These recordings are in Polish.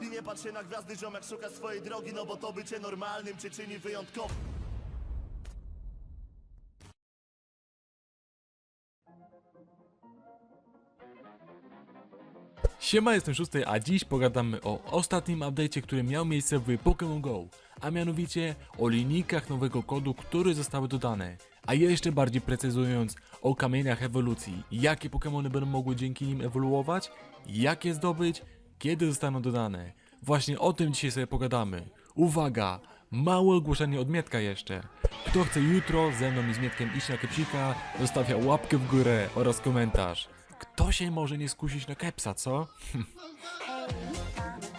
I nie patrz się na gwiazdy, ziomek szuka swojej drogi No bo to bycie normalnym cię czyni Siema, jestem szósty, a dziś pogadamy o ostatnim update'cie, który miał miejsce w Pokémon GO, a mianowicie o linijkach nowego kodu, które zostały dodane. A jeszcze bardziej precyzując o kamieniach ewolucji, jakie Pokémony będą mogły dzięki nim ewoluować, jak je zdobyć, kiedy zostaną dodane. Właśnie o tym dzisiaj sobie pogadamy. Uwaga! Małe ogłoszenie od Mietka jeszcze. Kto chce jutro ze mną i z Mietkiem iść na kepsika, zostawia łapkę w górę oraz komentarz. Kto się może nie skusić na kepsa, co? Now.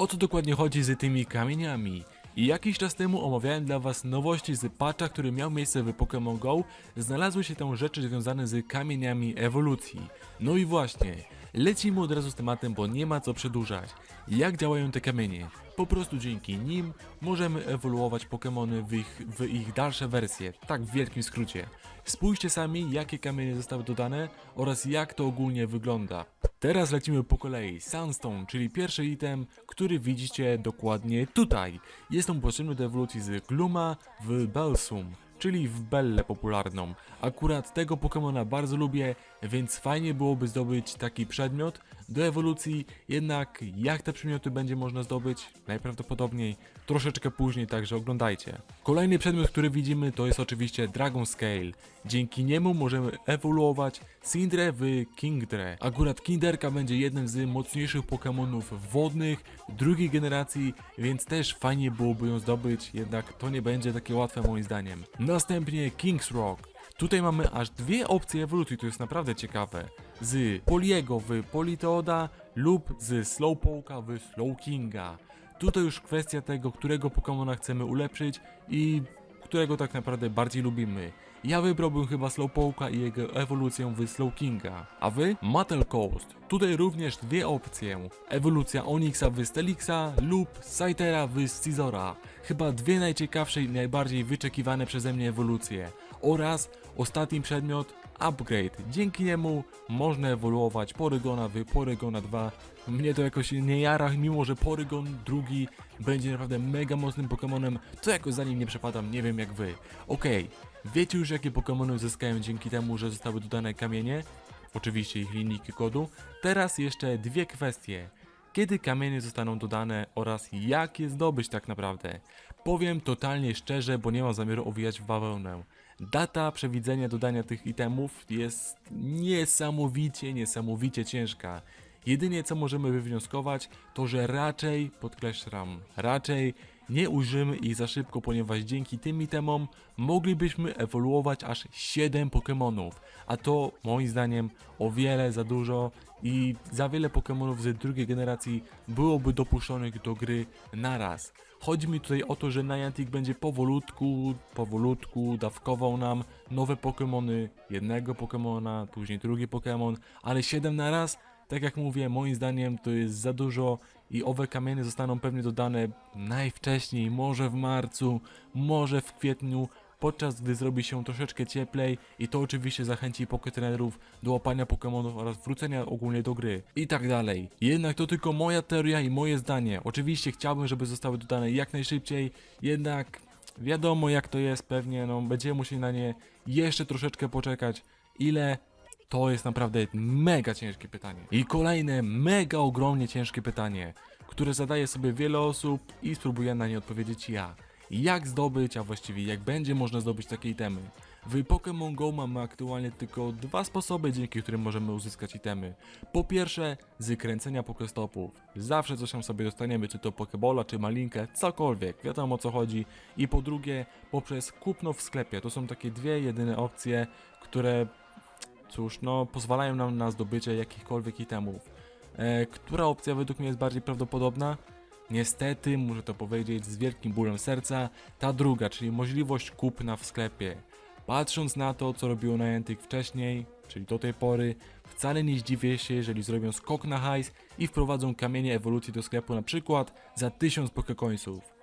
O co dokładnie chodzi z tymi kamieniami? I jakiś czas temu omawiałem dla was nowości z patcha, który miał miejsce w Pokémon GO. Znalazły się tam rzeczy związane z kamieniami ewolucji. No i właśnie, lecimy od razu z tematem, bo nie ma co przedłużać. Jak działają te kamienie? Po prostu dzięki nim możemy ewoluować Pokémony w ich, w ich dalsze wersje, tak w wielkim skrócie. Spójrzcie sami, jakie kamienie zostały dodane oraz jak to ogólnie wygląda. Teraz lecimy po kolei. Sandstone, czyli pierwszy item, który widzicie dokładnie tutaj. Jest on potrzebny do ewolucji z Gluma w Belsum, czyli w Bellę popularną. Akurat tego Pokemona bardzo lubię, więc fajnie byłoby zdobyć taki przedmiot do ewolucji, jednak jak te przedmioty będzie można zdobyć? Najprawdopodobniej troszeczkę później, także oglądajcie. Kolejny przedmiot, który widzimy to jest oczywiście Dragon Scale. Dzięki niemu możemy ewoluować Sindre w Kingdre. Akurat Kinderka będzie jednym z mocniejszych Pokémonów wodnych drugiej generacji, więc też fajnie byłoby ją zdobyć, jednak to nie będzie takie łatwe moim zdaniem. Następnie King's Rock. Tutaj mamy aż dwie opcje ewolucji, to jest naprawdę ciekawe. Z Poliego w Politeoda lub z Slowpoke'a w Slowkinga. Tutaj już kwestia tego, którego Pokemona chcemy ulepszyć i którego tak naprawdę bardziej lubimy. Ja wybrałbym chyba Slowpoke'a i jego ewolucję w Slowkinga. A wy? Mattel Coast. Tutaj również dwie opcje. Ewolucja Onyxa w Stelixa lub Scythera w Scizora. Chyba dwie najciekawsze i najbardziej wyczekiwane przeze mnie ewolucje. Oraz ostatni przedmiot Upgrade. Dzięki niemu można ewoluować Porygona w Porygona 2. Mnie to jakoś nie jara, mimo że Porygon drugi będzie naprawdę mega mocnym Pokemonem, to jakoś za nim nie przepadam, nie wiem jak wy. Okej, wiecie już jakie Pokemony uzyskałem dzięki temu, że zostały dodane kamienie? Oczywiście ich linijki kodu. Teraz jeszcze dwie kwestie. Kiedy kamienie zostaną dodane oraz jak je zdobyć tak naprawdę? Powiem totalnie szczerze, bo nie mam zamiaru owijać w bawełnę. Data przewidzenia dodania tych itemów jest niesamowicie, niesamowicie ciężka. Jedynie co możemy wywnioskować, to że raczej, podkreślam, raczej nie ujrzymy ich za szybko, ponieważ dzięki tym itemom moglibyśmy ewoluować aż 7 Pokémonów, a to moim zdaniem o wiele za dużo i za wiele Pokémonów z drugiej generacji byłoby dopuszczonych do gry naraz. Chodzi mi tutaj o to, że Niantic będzie powolutku, powolutku dawkował nam nowe Pokémony, jednego Pokémona, później drugi Pokémon, ale 7 naraz tak jak mówię, moim zdaniem to jest za dużo i owe kamienie zostaną pewnie dodane najwcześniej, może w marcu, może w kwietniu, podczas gdy zrobi się troszeczkę cieplej i to oczywiście zachęci poketrenerów do łapania Pokémonów oraz wrócenia ogólnie do gry i tak dalej. Jednak to tylko moja teoria i moje zdanie. Oczywiście chciałbym, żeby zostały dodane jak najszybciej, jednak wiadomo jak to jest, pewnie no będziemy musieli na nie jeszcze troszeczkę poczekać. Ile to jest naprawdę mega ciężkie pytanie. I kolejne mega ogromnie ciężkie pytanie, które zadaje sobie wiele osób i spróbuję na nie odpowiedzieć ja. Jak zdobyć, a właściwie jak będzie można zdobyć takie itemy? W Pokémon Go mamy aktualnie tylko dwa sposoby, dzięki którym możemy uzyskać itemy. Po pierwsze, z kręcenia Pokestopów. Zawsze coś tam sobie dostaniemy, czy to Pokebola, czy Malinkę, cokolwiek, wiadomo o co chodzi. I po drugie, poprzez kupno w sklepie. To są takie dwie jedyne opcje, które cóż, no pozwalają nam na zdobycie jakichkolwiek itemów. E, która opcja według mnie jest bardziej prawdopodobna? Niestety, muszę to powiedzieć z wielkim bólem serca, ta druga, czyli możliwość kupna w sklepie. Patrząc na to, co robiło Niantic wcześniej, czyli do tej pory, wcale nie zdziwię się, jeżeli zrobią skok na hajs i wprowadzą kamienie ewolucji do sklepu na przykład za 1000 pokecoinsów.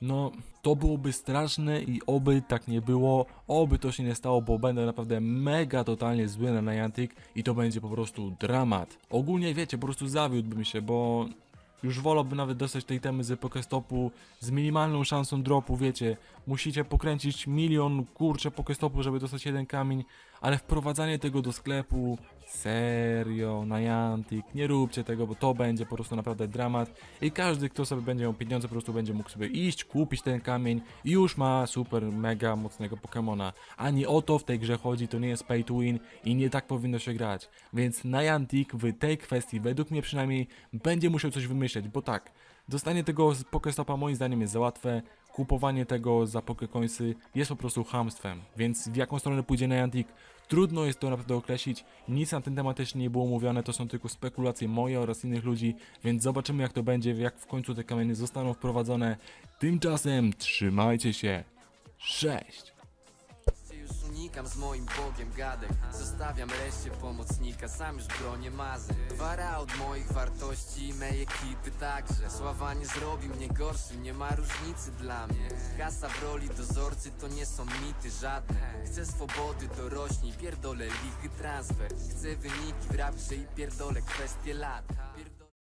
No, to byłoby straszne i oby tak nie było, oby to się nie stało, bo będę naprawdę mega totalnie zły na Niantic i to będzie po prostu dramat. Ogólnie wiecie, po prostu zawiódłbym się, bo już wolałbym nawet dostać tej temy z Pokestopu z minimalną szansą dropu, wiecie. Musicie pokręcić milion kurcze Pokestopu, żeby dostać jeden kamień, ale wprowadzanie tego do sklepu, serio, Niantic, nie róbcie tego, bo to będzie po prostu naprawdę dramat i każdy, kto sobie będzie miał pieniądze, po prostu będzie mógł sobie iść, kupić ten kamień i już ma super, mega mocnego Pokemona. Ani o to w tej grze chodzi, to nie jest pay to win i nie tak powinno się grać. Więc Niantic w tej kwestii, według mnie przynajmniej, będzie musiał coś wymyśleć, bo tak, dostanie tego Pokestopa moim zdaniem jest za łatwe, kupowanie tego za Pokecoinsy jest po prostu hamstwem, więc w jaką stronę pójdzie Niantic, trudno jest to naprawdę określić, nic na ten temat też nie było mówione, to są tylko spekulacje moje oraz innych ludzi, więc zobaczymy jak to będzie, jak w końcu te kamienie zostaną wprowadzone. Tymczasem trzymajcie się. Cześć! Unikam z moim Bogiem gadek. Zostawiam reszcie pomocnika, sam już bronię mazy. Wara od moich wartości, me ekipy także. Sława nie zrobi mnie gorszym, nie ma różnicy dla mnie. Kasa w roli dozorcy to nie są mity żadne. Chcę swobody, to rośnie, pierdolę lichy transfer. Chcę wyniki w i pierdolę kwestie lat